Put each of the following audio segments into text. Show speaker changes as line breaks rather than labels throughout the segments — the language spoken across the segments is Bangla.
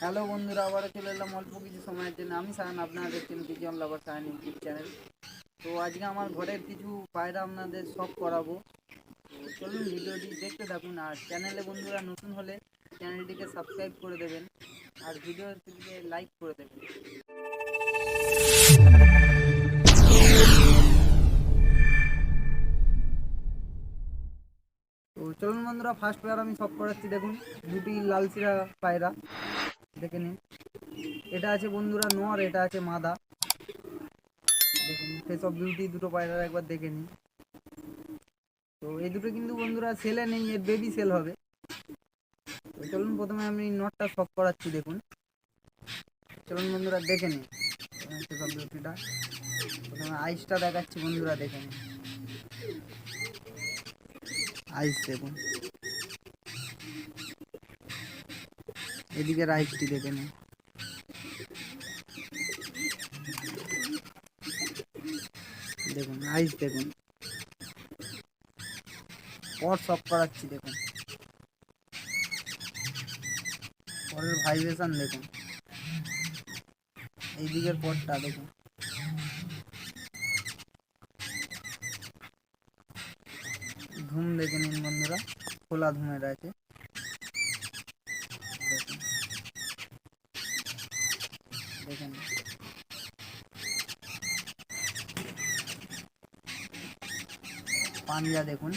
হ্যালো বন্ধুরা, আবারও চলে এলাম অল্প কিছু সময়ের জন্য। আমি সায়ন আপনারা দেখছেন বিজন লাভার সায়ন ইউটিউব চ্যানেল তো আজকে আমার ঘরের কিছু পায়রা আপনাদের সব করাবো। তো চলুন ভিডিওটি দেখতে থাকুন। আর চ্যানেলে বন্ধুরা নতুন হলে চ্যানেলটিকে সাবস্ক্রাইব করে দেবেন। আর ভিডিওটিকে লাইক করে দেবেন। তো চলুন বন্ধুরা ফার্স্ট পেয়ার আমি সব করাচ্ছি। দেখুন, দুটি লাল সিরা পায়রা। দেখে নিন। এটা আছে বন্ধুরা নর এটা আছে মাদা। দেখুন ফেস অফ বিউটি দুটো পায়রা একবার দেখে নিন। তো এই দুটো কিন্তু বন্ধুরা সেলে নেই, এর বেবি সেল হবে। তো চলুন প্রথমে আমি নটটা সব করাচ্ছি, দেখুন। চলুন বন্ধুরা দেখে নিন ফেস অফ বিউটিটা প্রথমে আইসটা দেখাচ্ছি বন্ধুরা, দেখে নিন। আইস দেখুন। এদিকে রাইসটি দেখে নিন দেখুন আইস দেখুন। পর সব করাচ্ছি, দেখুন। পরের ভাইব্রেশন দেখুন। এই দিকের পরটা দেখুন। ধুম দেখে নিন বন্ধুরা, খোলা ধুমের আছে দেখুন দেখে নিন পাঞ্জা দেখুন।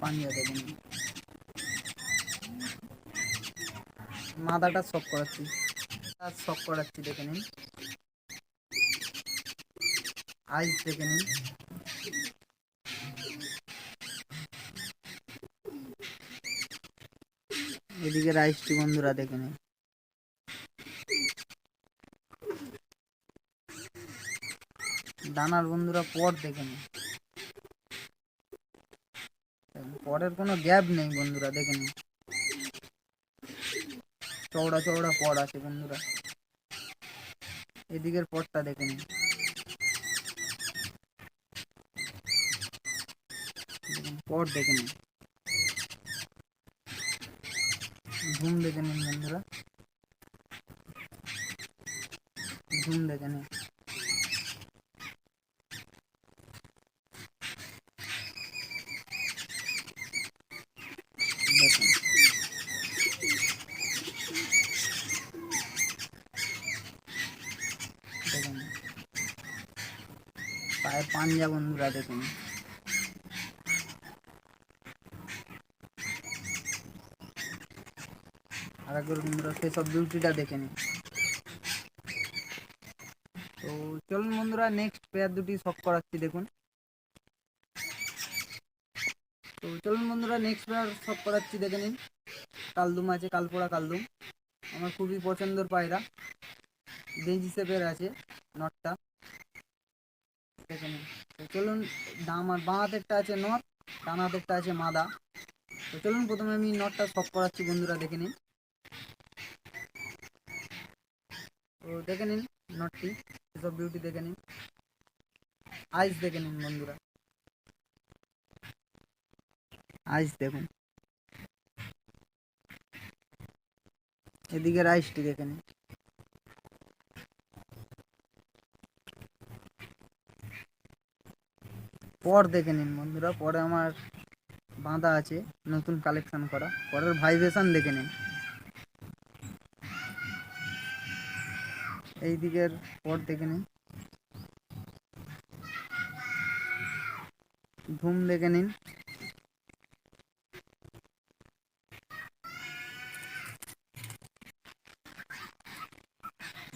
পাঞ্জা দেখুন। মাথাটা সব করাচ্ছি। সব করাচ্ছি, দেখে নিন। আইস দেখে নিন। এদিকে রাইসটি বন্ধুরা দেখে নিন দানার বন্ধুরা পর দেখে দেখুন, পরের কোনো গ্যাপ নেই বন্ধুরা দেখে নিন চওড়া চওড়া পর আছে বন্ধুরা। এদিকের পরটা দেখে নিন পর দেখে নিন ঘুম দেখে নিন বন্ধুরা। ঘুম দেখে নিন পায়ের পাঞ্জা বন্ধুরা দেখুন। আর একবার বন্ধুরা সেসব বিউটিটা দেখে নিন তো চলুন বন্ধুরা নেক্সট পেয়ার দুটি শখ করাচ্ছি দেখুন। তো চলুন বন্ধুরা নেক্সট পেয়ার শখ করাচ্ছি দেখে নিন। কালদুম আছে, কালপোড়া কালদুম। আমার খুবই পছন্দের পায়রা। বেঞ্চ শেপের আছে নটটা দেখে নিন। তো চলুন ডা- আমার বাঁ হাতেরটা আছে নট ডান হাতেরটা আছে মাদা। তো চলুন, প্রথমে আমি নটটা শখ করাচ্ছি বন্ধুরা, দেখে নিন। তো দেখে নিন, নটটি, এসব বিউটি দেখে নিন। আইস দেখে নিন বন্ধুরা। আইস দেখুন। এদিকে রাইসটি দেখে নিন। পর দেখে নিন বন্ধুরা, পরে আমার বাঁধা আছে, নতুন কালেকশন করা। পরের ভাইব্রেশন দেখে নিন। এই দিকের পর দেখে নিন। ধুম দেখে নিন।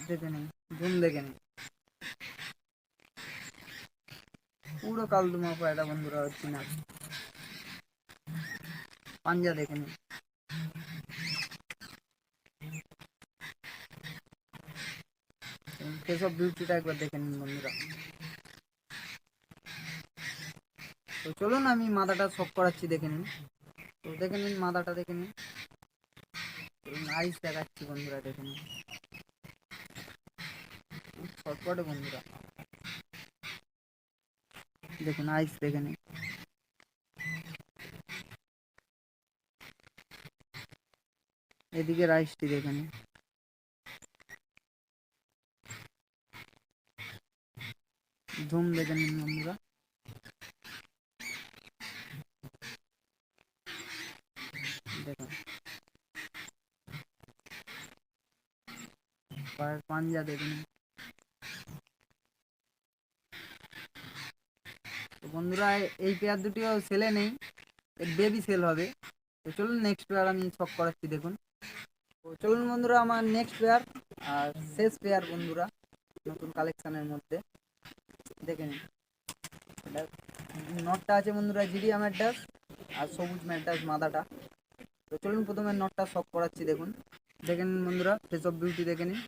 দেখে নিন ধুম দেখে নিন। পুরো কালদুমা পায়রা বন্ধুরা হচ্ছে না। পাঞ্জা দেখে নিন। সেসব বিউটিটা একবার দেখে নিন বন্ধুরা। তো চলুন আমি মাথাটা সব করাচ্ছি, দেখে নিন। তো দেখে নিন, মাথাটা দেখে নিন। আইস দেখাচ্ছি বন্ধুরা, দেখে নিন। শর্টকাটে বন্ধুরা। দেখুন আইস দেখে নিন। এদিকে রাইসটি দেখে নিন। ধুম দেখে নিন বন্ধুরা। পাঞ্জা দেখে তো বন্ধুরা, এই পেয়ার দুটিও সেলে নেই। বেবি সেল হবে। তো চলুন নেক্সট পেয়ার আমি ছক করাচ্ছি, দেখুন। তো চলুন বন্ধুরা, আমার নেক্সট পেয়ার আর শেষ পেয়ার বন্ধুরা, নতুন কালেকশনের মধ্যে। দেখে নিন। এটা নটটা আছে বন্ধুরা জিডিয়া ম্যাডাস আর সবুজ ম্যাডাস মাদাটা তো চলুন প্রথমে নটটা শক করাচ্ছি, দেখুন। দেখে নিন বন্ধুরা ফেস অফ বিউটি দেখে নিন।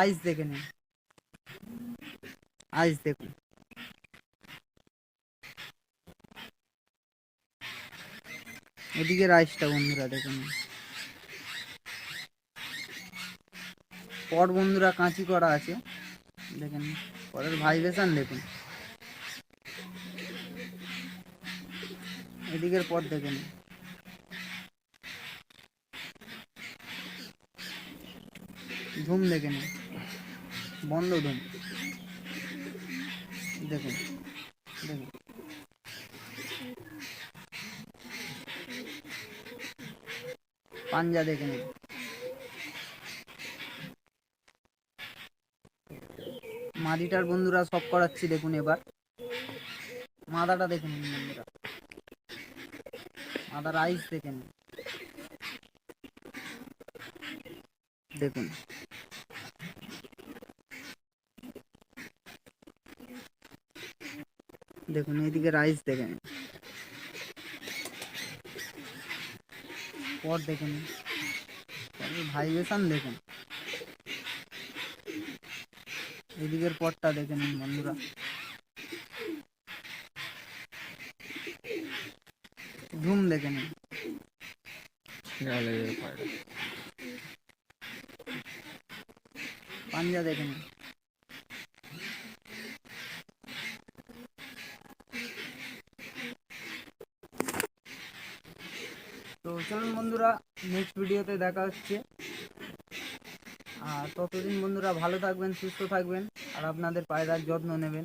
আইস দেখে নিন। আইস দেখুন। এদিকে রাইসটা বন্ধুরা দেখুন পট বন্ধুরা কাঁচি করা আছে। দেখেন, পরের ভাইব্রেশন দেখুন। এদিকের পট দেখেন। ধুম দেখে নিন বন্ধ ধুম। দেখুন দেখুন। পাঞ্জা দেখে নিন মাদিটার বন্ধুরা সব করাচ্ছি দেখুন এবার। মাদাটা দেখে নিন বন্ধুরা। মাদার আইস দেখে নিন। দেখুন। দেখুন এইদিকে রাইস দেখে নিন। পর দেখে নিন। ভাইব্রেশন দেখুন। এদিকের পরটা দেখে নিন বন্ধুরা। ধুম দেখে নিন। পাঞ্জা দেখে নিন। তো চলুন বন্ধুরা নেক্সট ভিডিওতে দেখা হচ্ছে। ততদিন বন্ধুরা ভালো থাকবেন সুস্থ থাকবেন আর আপনাদের পায়রার যত্ন নেবেন।